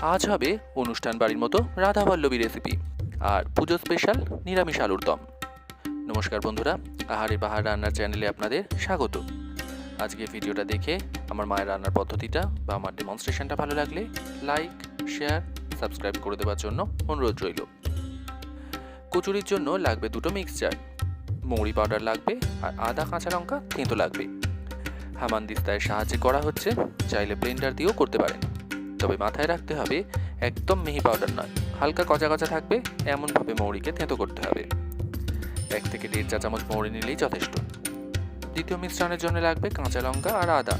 আজ হবে অনুষ্ঠান বাড়ির মতো রাধাবল্লবী রেসিপি আর পুজো স্পেশাল নিরামিষ আলুর দম। নমস্কার বন্ধুরা আহারে পাহাড় রান্নার চ্যানেলে আপনাদের স্বাগত। আজকে ভিডিওটা দেখে আমার মায়ের রান্নার পদ্ধতিটা বা আমার ডেমনস্ট্রেশনটা ভালো লাগলে লাইক শেয়ার সাবস্ক্রাইব করে দেওয়ার জন্য অনুরোধ রইল। কচুরির জন্য লাগবে দুটো মিক্সচার মৌরি পাউডার লাগবে আর আদা কাঁচা লঙ্কা থেঁতো লাগবে। হামানদিস্তায় সাহায্যে করা হচ্ছে, চাইলে ব্লেন্ডার দিয়েও করতে পারেন। তবে মাথায় রাখতে হবে, একদম মিহি পাউডার নয়। হালকা কচা কচা থাকবে, এমনভাবে মৌরিকে থেঁতো করতে হবে। এক থেকে দেড় চা চামচ মৌরি নিলেই যথেষ্ট। দ্বিতীয় মিশ্রণের জন্য লাগবে কাঁচা লঙ্কা আর আদা।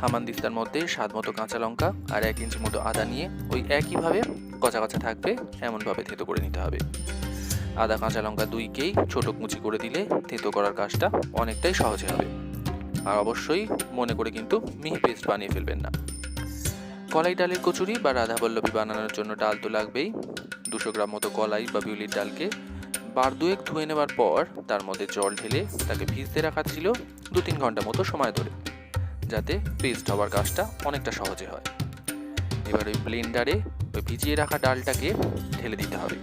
হামানদিস্তার মধ্যে স্বাদ মতো কাঁচা লঙ্কা আর এক ইঞ্চি মতো আদা নিয়ে ওই একইভাবে কচা কচা থাকবে, এমনভাবে থেঁতো করে নিতে হবে। আদা কাঁচা লঙ্কা দুইকেই ছোটো কুচি করে দিলে থেঁতো করার কাজটা অনেকটাই সহজে হবে আর অবশ্যই মনে করে কিন্তু মিহি পেস্ট বানিয়ে ফেলবেন না। কলাই ডালের কচুরি বা রাধাবল্লভী বানানোর জন্য ডাল তো লাগবেই। দুশো গ্রাম মতো কলাই বা বিউলির ডালকে বার দুয়েক ধুয়ে নেওয়ার পর তার মধ্যে জল ঢেলে তাকে ভিজতে রাখা ছিল দু তিন ঘণ্টা মতো সময় ধরে, যাতে পেস্ট হওয়ার কাজটা অনেকটা সহজে হয়। এবার ওই ব্লেন্ডারে ওই ভিজিয়ে রাখা ডালটাকে ঢেলে দিতে হবে।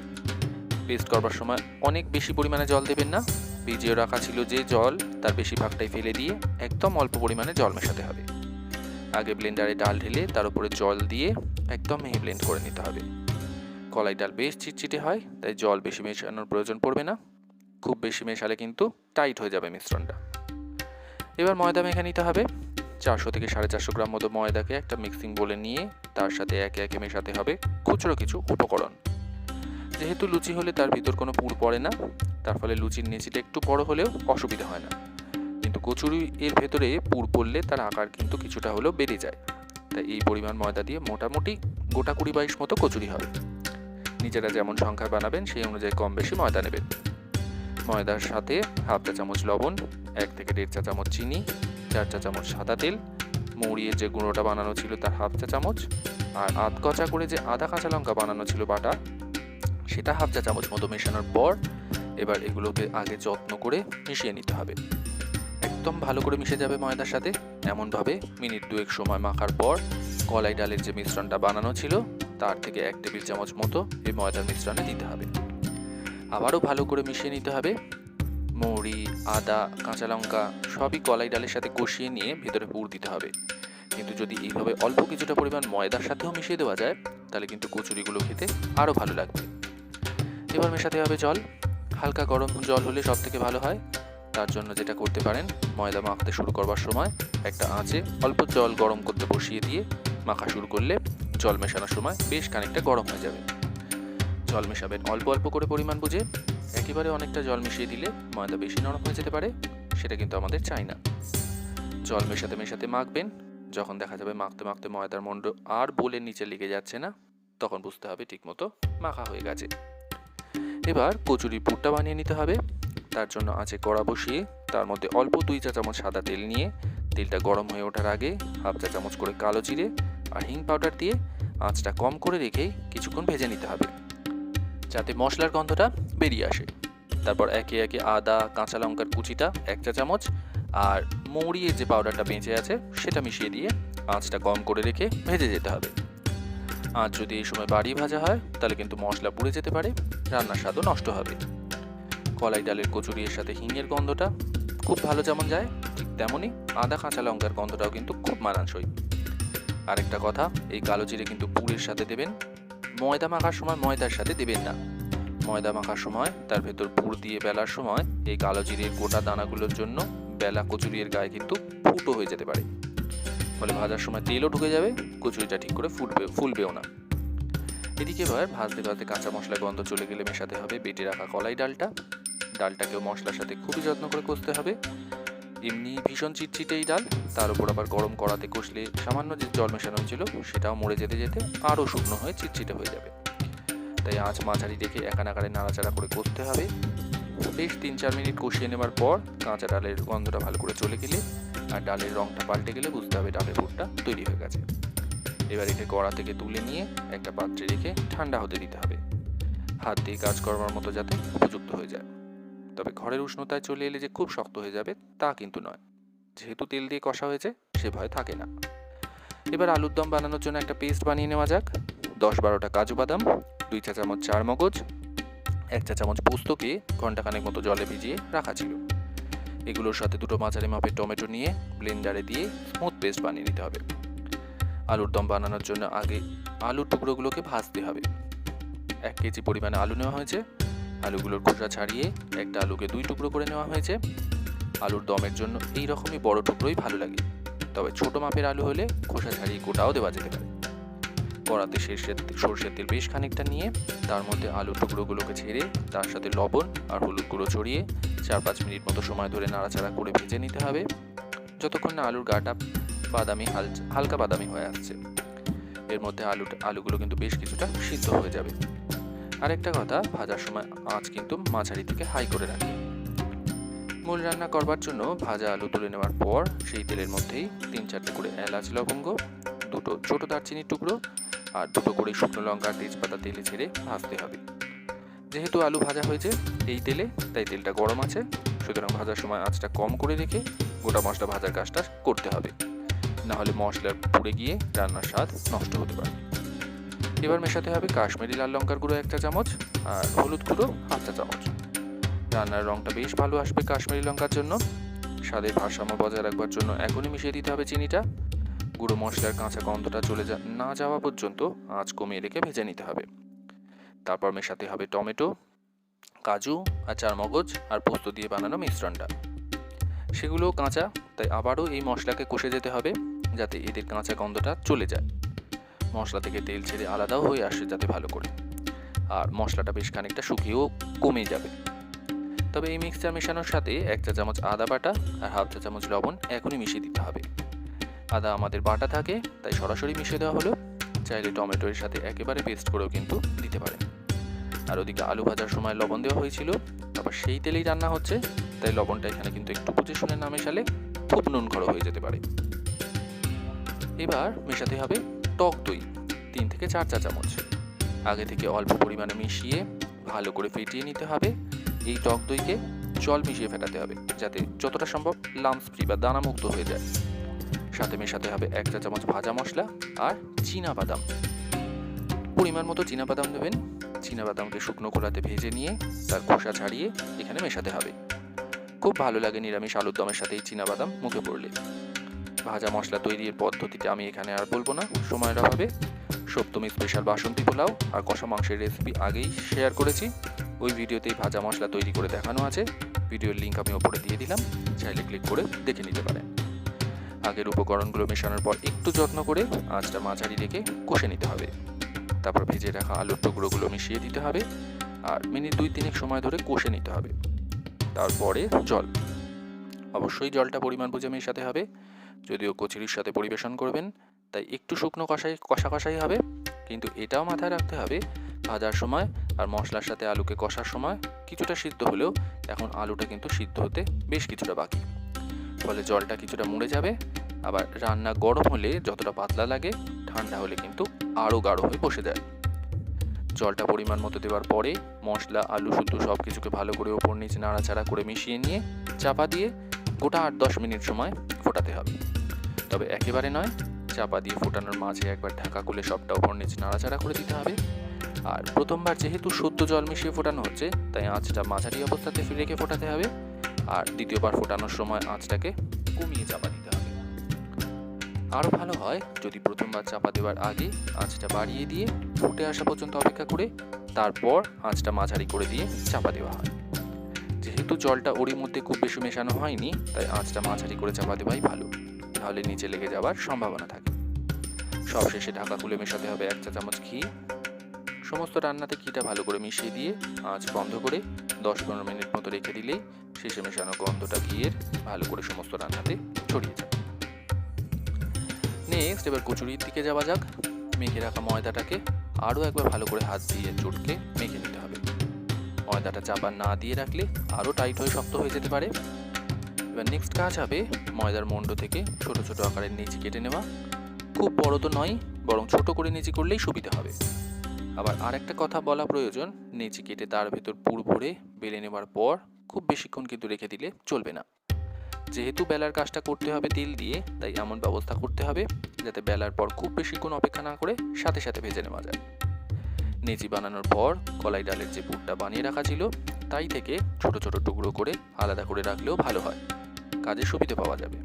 পেস্ট করবার সময় অনেক বেশি পরিমাণে জল দেবেন না। ভিজিয়ে রাখা ছিল যে জল, তার বেশিরভাগটাই ফেলে দিয়ে একদম অল্প পরিমাণে জল মেশাতে হবে। আগে ব্লেন্ডারে ডাল ঢেলে তার উপরে জল দিয়ে একদম মিহি ব্লেন্ড করে নিতে হবে। কলাই ডাল বেশ চিটচিটে হয়, তাই জল বেশি মেশানোর প্রয়োজন পড়বে না। খুব বেশি মেশালে কিন্তু টাইট হয়ে যাবে মিশ্রণটা। এবার ময়দা মেখে নিতে হবে। চারশো থেকে সাড়ে চারশো গ্রাম মতো ময়দাকে একটা মিক্সিং বলে নিয়ে তার সাথে একে একে মেশাতে হবে খুচরো কিছু উপকরণ। যেহেতু লুচি হলে তার ভিতর কোনো পুর পড়ে না, তার ফলে লুচির নেচিটা একটু বড় হলেও অসুবিধা হয় না। কচুরি এর ভেতরে পুর পড়লে তার আকার কিন্তু কিছুটা হলেও বেড়ে যায়। তাই এই পরিমাণ ময়দা দিয়ে মোটামুটি গোটা কুড়ি বাইশ মতো কচুরি হবে। নিজেরা যেমন সংখ্যা বানাবেন, সেই অনুযায়ী কম বেশি ময়দা নেবেন। ময়দার সাথে হাফ চা চামচ লবণ, এক থেকে দেড় চা চামচ চিনি, চার চা চামচ সাদা তেল মৌরিয়ে যে গুঁড়োটা বানানো ছিল তার হাফ চা চামচ, আর আধ কচা করে যে আদা কাঁচা লঙ্কা বানানো ছিল বাটা, সেটা হাফ চা চামচ মতো মেশানোর পর এবার এগুলোকে আগে যত্ন করে মিশিয়ে নিতে হবে। একদম ভালো করে মিশে যাবে ময়দার সাথে। এমনভাবে মিনিট দুয়েক সময় মাখার পর কলাই ডালের যে মিশ্রণটা বানানো ছিল, তার থেকে এক টেবিল চামচ মতো এই ময়দার মিশ্রণে দিতে হবে। আবারও ভালো করে মিশিয়ে নিতে হবে। মৌরি, আদা, কাঁচা লঙ্কা সবই কলাই ডালের সাথে কষিয়ে নিয়ে ভেতরে পুর দিতে হবে। কিন্তু যদি এইভাবে অল্প কিছুটা পরিমাণ ময়দার সাথেও মিশিয়ে দেওয়া যায়, তাহলে কিন্তু কচুরিগুলো খেতে আরও ভালো লাগবে। এবার মেশাতে হবে জল। হালকা গরম জল হলে সব থেকে ভালো হয়। তার জন্য যেটা করতে পারেন, ময়দা মাখতে শুরু করবার সময় একটা আঁচে অল্প জল গরম করতে বসিয়ে দিয়ে মাখা শুরু করলে জল মেশানোর সময় বেশ খানিকটা গরম হয়ে যাবে। জল মেশাবেন অল্প অল্প করে পরিমাণ বুঝে একেবারে অনেকটা জল মিশিয়ে দিলে ময়দা বেশি নরম হয়ে যেতে পারে, সেটা কিন্তু আমাদের চাই না। জল মেশাতে মেশাতে মাখবেন, যখন দেখা যাবে মাখতে মাখতে ময়দার মন্ড আর বোলের নিচে লেগে যাচ্ছে না, তখন বুঝতে হবে ঠিকমতো মাখা হয়ে গেছে। এবার কচুরি পুরটা বানিয়ে নিতে হবে। তার জন্য আছে কড়া বসিয়ে তার মধ্যে অল্প দুই চা চামচ সাদা তেল নিয়ে তেলটা গরম হয়ে ওঠার আগে হাফ চা চামচ করে কালো জিরে আর হিং পাউডার দিয়ে আঁচটা কম করে রেখে কিছুক্ষণ ভেজে নিতে হবে, যাতে মশলার গন্ধটা বেরিয়ে আসে। তারপর একে একে আদা, কাঁচা লঙ্কার কুচিটা এক চা চামচ আর মৌরিয়ে যে পাউডারটা বেঁচে আছে সেটা মিশিয়ে দিয়ে আঁচটা কম করে রেখে ভেজে যেতে হবে। আঁচ যদি এই সময় বাড়িয়ে ভাজা হয় তাহলে কিন্তু মশলা পুড়ে যেতে পারে, রান্নার স্বাদও নষ্ট হবে। কলাই ডালের কচুরির সাথে হিঙের গন্ধটা খুব ভালো যেমন যায়, ঠিক তেমনই আদা কাঁচা লঙ্কার গন্ধটাও কিন্তু খুব মানানসই। আরেকটা কথা, এই কালো জিরে কিন্তু পুরের সাথে দেবেন, ময়দা মাখার সময় ময়দার সাথে দেবেন না। ময়দা মাখার সময় তার ভেতর পুর দিয়ে বেলার সময় এই কালো জিরের গোটা দানাগুলোর জন্য বেলা কচুরির গায়ে কিন্তু ফুটো হয়ে যেতে পারে। ফলে ভাজার সময় তেলও ঢুকে যাবে, কচুরিটা ঠিক করে ফুটবে, ফুলবেও না। এদিকে এবার ভাজতে ভাজতে কাঁচা মশলার গন্ধ চলে গেলে মেশাতে হবে বেটে রাখা কলাই ডালটা। ডালটাকেও মশলার সাথে খুবই যত্ন করে কষতে হবে। এমনি ভীষণ চিটচিটে এই ডাল, তার উপর আবার গরম কড়াতে কষলে সামান্য যে জল মেশানো হয়েছিল, সেটাও মরে যেতে যেতে আরও শুকনো হয়ে চিটচিটে হয়ে যাবে। তাই আঁচ মাঝারি রেখে একানাকারে নাড়াচাড়া করে করতে হবে। বেশ তিন চার মিনিট কষিয়ে নেবার পর কাঁচা ডালের গন্ধটা ভালো করে চলে গেলে আর ডালের রঙটা পাল্টে গেলে বুঝতে হবে ডালের পুরটা তৈরি হয়ে গেছে। এবার একে কড়া থেকে তুলে নিয়ে একটা পাত্রে রেখে ঠান্ডা হতে দিতে হবে। হাত দিয়ে কাজ করবার মতো যাতে উপযুক্ত হয়ে যায়। তবে ঘরের উষ্ণতায় চলে এলে যে খুব শক্ত হয়ে যাবে, তা কিন্তু নয়। যেহেতু তেল দিয়ে কষা হয়েছে, সে ভয় থাকে না। এবার আলুর দম বানানোর জন্য একটা পেস্ট বানিয়ে নেওয়া যাক। দশ বারোটা কাজু বাদাম, দুই চা চামচ চার মগজ, এক চা চামচ পোস্তকে ঘন্টাখানেক মতো জলে ভিজিয়ে রাখা ছিল। এগুলোর সাথে দুটো মাঝারি মাপের টমেটো নিয়ে ব্লেন্ডারে দিয়ে স্মুথ পেস্ট বানিয়ে নিতে হবে। আলুর দম বানানোর জন্য আগে আলুর টুকরোগুলোকে ভাজতে হবে। এক কেজি পরিমাণে আলু নেওয়া হয়েছে। আলুগুলোর খোসা ছাড়িয়ে একটা আলুকে দুই টুকরো করে নেওয়া হয়েছে। আলুর দমের জন্য এই রকমই বড় টুকরোই ভালো লাগে। তবে ছোট মাপের আলু হলে খোসা ছাড়িয়ে গোটাও দেওয়া যেতে পারে। কড়াতে সর্ষের সর্ষের তেল বেশ খানিকটা নিয়ে তার মধ্যে আলুর টুকরোগুলোকে ছেড়ে তার সাথে লবণ আর হলুদ গুঁড়ো ছড়িয়ে চার পাঁচ মিনিট মতো সময় ধরে নাড়াচাড়া করে ভেজে নিতে হবে। যতক্ষণ না আলুর গাটা বাদামি হাল, হালকা বাদামি হয়ে আসছে। এর মধ্যে আলু আলুগুলো কিন্তু বেশ কিছুটা সিদ্ধ হয়ে যাবে। আরেকটা কথা, ভাজার সময় আঁচ কিন্তু মাঝারি থেকে হাই করে রাখবে মূল রান্না করবার জন্য ভাজা আলু তুলে নেওয়ার পর সেই তেলের মধ্যেই তিন চারটে করে এলাচ লবঙ্গ, দুটো ছোট দারচিনির টুকরো আর দুটো করে শুকনো লঙ্কা, তেজপাতা, তেলে ছেড়ে ভাজতে হবে। যেহেতু আলু ভাজা হয়েছে এই তেলে, তাই তেলটা গরম আছে। সুতরাং ভাজার সময় আঁচটা কম করে রেখে গোটা মশলা ভাজার কাজটা করতে হবে। না হলে মশলার পুড়ে গিয়ে রান্নার স্বাদ নষ্ট হতে পারে। এবার মেশাতে হবে কাশ্মীরি লাল লঙ্কার গুঁড়ো একটা চামচ আর হলুদ গুঁড়ো হাফ চামচ। রান্নার রঙটা বেশ ভালো আসবে কাশ্মীরি লঙ্কার জন্য। স্বাদের ভারসাম্য বজায় রাখবার জন্য এখনই মিশিয়ে দিতে হবে চিনিটা। গুঁড়ো মশলার কাঁচা গন্ধটা চলে যা না যাওয়া পর্যন্ত আঁচ কমিয়ে রেখে ভেজে নিতে হবে। তারপর মেশাতে হবে টমেটো, কাজু আর চারমগজ আর পোস্ত দিয়ে বানানো মিশ্রণটা। সেগুলো কাঁচা, তাই আবারও এই মশলাকে কষে যেতে হবে যাতে এদের কাঁচা গন্ধটা চলে যায়। মশলা থেকে তেল ছেড়ে আলাদাও হয়ে আসে যাতে ভালো করে। আর মশলাটা বেশ খানিকটা শুকিয়েও কমে যাবে। তবে এই মিক্সচার মেশানোর সাথে এক চা চামচ আদা বাটা আর হাফ চা চামচ লবণ এখনই মিশিয়ে দিতে হবে। আদা আমাদের বাটা থাকে, তাই সরাসরি মিশিয়ে দেওয়া হলো। চাইলে টমেটোর সাথে একেবারে পেস্ট করেও কিন্তু দিতে পারেন। আর ওদিকে আলু ভাজার সময় লবণ দেওয়া হয়েছিল, আবার সেই তেলেই রান্না হচ্ছে, তাই লবণটা এখানে কিন্তু একটু বুঝে শুনে না মেশালে খুব নুন খড়ো হয়ে যেতে পারে। এবার মেশাতে হবে টক দই, তিন থেকে চার চা চামচ। আগে থেকে অল্প পরিমাণে মিশিয়ে ভালো করে ফেটিয়ে নিতে হবে। এই টক দইকে জল মিশিয়ে ফেটাতে হবে, যাতে যতটা সম্ভব লামস ফ্রি বা দানামুক্ত হয়ে যায়। সাথে মেশাতে হবে এক চা চামচ ভাজা মশলা আর চীনা বাদাম। পরিমাণ মতো চীনা বাদাম দেবেন চীনা বাদামকে শুকনো কড়াতে ভেজে নিয়ে তার খোসা ছাড়িয়ে এখানে মেশাতে হবে। খুব ভালো লাগে নিরামিষ আলুর দমের সাথে এই চীনা বাদাম মুখে পড়লে। ভাজা মশলা তৈরির পদ্ধতিটা আমি এখানে আর বলব না, সময়ের অভাবে। সপ্তমী স্পেশাল বাসন্তী পোলাও আর কষা মাংসের রেসিপি আগেই শেয়ার করেছি। ওই ভিডিওতেই ভাজা মশলা তৈরি করে দেখানো আছে। ভিডিওর লিঙ্ক আমি ওপরে দিয়ে দিলাম, চাইলে ক্লিক করে দেখে নিতে পারেন। আগের উপকরণগুলো মেশানোর পর একটু যত্ন করে আঁচটা মাঝারি রেখে কষে নিতে হবে। তারপর ভেজে রাখা আলুর টুকরোগুলো মিশিয়ে দিতে হবে আর মিনিট দুই তিনেক সময় ধরে কষে নিতে হবে। তারপরে জল। অবশ্যই জলটা পরিমাণ বুঝে মেশাতে হবে। যদিও কচুরির সাথে পরিবেশন করবেন, তাই একটু শুকনো কষাই কষা কষাই হবে। কিন্তু এটাও মাথায় রাখতে হবে, ভাজার সময় আর মশলার সাথে আলুকে কষার সময় কিছুটা সিদ্ধ হলেও এখন আলুটা কিন্তু সিদ্ধ হতে বেশ কিছুটা বাকি। ফলে জলটা কিছুটা মুড়ে যাবে, আবার রান্না গরম হলে যতটা পাতলা লাগে, ঠান্ডা হলে কিন্তু আরও গাঢ় হয়ে বসে যায়। জলটা পরিমাণ মতো দেওয়ার পরে মশলা, আলু শুদ্ধ সব কিছুকে ভালো করে ওপর নিচে নাড়াচাড়া করে মিশিয়ে নিয়ে চাপা দিয়ে গোটা আট দশ মিনিট সময় ফোটাতে হবে। তবে একেবারে নয়, চাপা দিয়ে ফোটানোর মাঝে একবার ঢাকা খুলে সবটা ওপর নিচে নাড়াচাড়া করে দিতে হবে। আর প্রথমবার যেহেতু শুদ্ধ জল মিশিয়ে ফোটানো হচ্ছে, তাই আঁচটা মাঝারি অবস্থাতে ফিরে রেখে ফোটাতে হবে। আর দ্বিতীয়বার ফোটানোর সময় আঁচটাকে কমিয়ে চাপা দিতে হবে। আরও ভালো হয় যদি প্রথমবার চাপা দেওয়ার আগে আঁচটা বাড়িয়ে দিয়ে ফুটে আসা পর্যন্ত অপেক্ষা করে, তারপর আঁচটা মাঝারি করে দিয়ে চাপা দেওয়া হয়। যেহেতু জলটা ওরই মধ্যে খুব বেশি মেশানো হয়নি, তাই আঁচটা মাঝারি করে চাপা দেওয়াই ভালো। তাহলে নিচে লেগে যাওয়ার সম্ভাবনা থাকে। সবশেষে ঢাকা খুলে মেশাতে হবে এক চা চামচ ঘি। সমস্ত রান্নাতে ঘিটা ভালো করে মিশিয়ে দিয়ে আঁচ বন্ধ করে দশ পনেরো মিনিট মতো রেখে দিলেই শেষে মেশানো গন্ধটা ঘিয়ের ভালো করে সমস্ত রান্নাতে ছড়িয়ে যাবে। নেক্সট এবার কচুরির দিকে যাওয়া যাক। মেখে রাখা ময়দাটাকে আরও একবার ভালো করে হাত দিয়ে চটকে মেখে নিতে হবে। ময়দাটা চাপা না দিয়ে রাখলে আরও টাইট হয়ে শক্ত হয়ে যেতে পারে। এবার নেক্সট কাজ হবে ময়দার মণ্ড থেকে ছোট ছোট আকারের নিচি কেটে নেওয়া। খুব বড় তো নয়, বরং ছোট করে নিচি করলেই সুবিধা হবে। আবার আরেকটা কথা বলা প্রয়োজন, নিচি কেটে তার ভেতর পুর ভরে বেলে নেওয়ার পর খুব বেশিক্ষণ কিন্তু রেখে দিলে চলবে না। যেহেতু বেলার কাজটা করতে হবে তেল দিয়ে, তাই এমন ব্যবস্থা করতে হবে যাতে বেলার পর খুব বেশিক্ষণ অপেক্ষা না করে সাথে সাথে ভেজে নেওয়া যায়। নেচি বানানোর পর কলাই ডালের যে পুরটা বানিয়ে রাখা ছিল, তাই থেকে ছোট ছোট টুকরো করে আলাদা করে রাখলেও ভালো হয়। কাজে সুবিধে পাওয়া যাবে।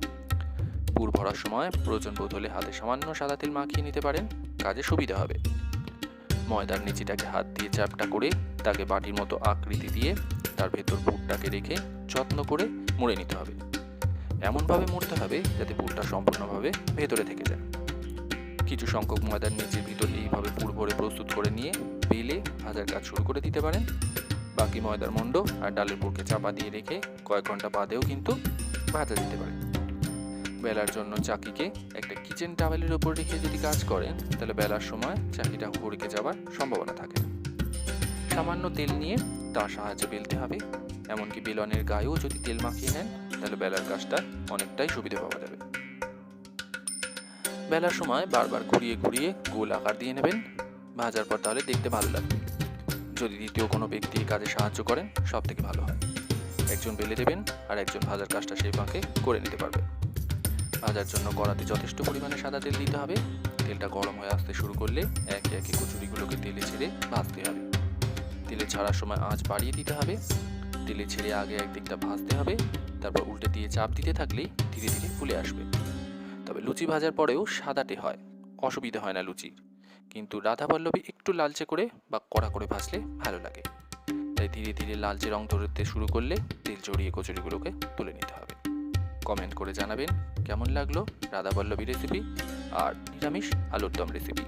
পুর ভরার সময় প্রয়োজন বোধ হলে হাতে সামান্য সাদা তেল মাখিয়ে নিতে পারেন কাজে সুবিধা হবে। ময়দার নিচিটাকে হাত দিয়ে চাপটা করে তাকে বাটির মতো আকৃতি দিয়ে তার ভেতর পুরটাকে রেখে যত্ন করে মুড়ে নিতে হবে। এমনভাবে মুড়তে হবে যাতে পুরটা সম্পূর্ণভাবে ভেতরে থেকে যায়। কিছু সংখ্যক ময়দার নিচের ভিতর এইভাবে পুর ভরে প্রস্তুত করে নিয়ে বেলে ভাজার কাজ শুরু করে দিতে পারেন। বাকি ময়দার মণ্ড আর ডালের পুরকে চাপা দিয়ে রেখে কয়েক ঘণ্টা বাদেও কিন্তু ভাজা দিতে পারে। বেলার জন্য চাকিকে একটা কিচেন টাওয়েলের উপর রেখে যদি কাজ করেন, তাহলে বেলার সময় চাকিটা হড়কে যাওয়ার সম্ভাবনা থাকে। সামান্য তেল নিয়ে তার সাহায্যে বেলতে হবে। এমনকি বেলনের গায়েও যদি তেল মাখিয়ে নেন, তাহলে বেলার কাজটা অনেকটাই সুবিধা পাওয়া যাবে। বেলার সময় বারবার ঘুরিয়ে ঘুরিয়ে গোল আকার দিয়ে নেবেন। ভাজার পর তাহলে দেখতে ভালো লাগবে। যদি দ্বিতীয় কোনো ব্যক্তি কাজে সাহায্য করেন সব থেকে ভালো হয়। একজন বেলে দেবেন আর একজন ভাজার কাজটা সেই ফাঁকে করে নিতে পারবে ভাজার জন্য কড়াতে যথেষ্ট পরিমাণে সাদা তেল দিতে হবে। তেলটা গরম হয়ে আসতে শুরু করলে একে একে কচুরিগুলোকে তেলে ছেড়ে ভাজতে হবে। তেলে ছাড়ার সময় আঁচ বাড়িয়ে দিতে হবে। তেলে ছেড়ে আগে একদিকটা ভাজতে হবে। তারপর উল্টে দিয়ে চাপ দিতে থাকলেই ধীরে ধীরে ফুলে আসবে। তবে লুচি ভাজার পরেও সাদাটে হয়। অসুবিধা হয় না লুচির। কিন্তু রাধা পল্লবী একটু লালচে করে বা কড়া করে ভাজলে ভালো লাগে। তাই ধীরে ধীরে লালচে রং ধরতে শুরু করলে তেল জড়িয়ে কচুরিগুলোকে তুলে নিতে হবে। কমেন্ট করে জানাবেন কেমন লাগল রাধাবল্লভী রেসিপি আর নিরামিষ আলুর দম রেসিপি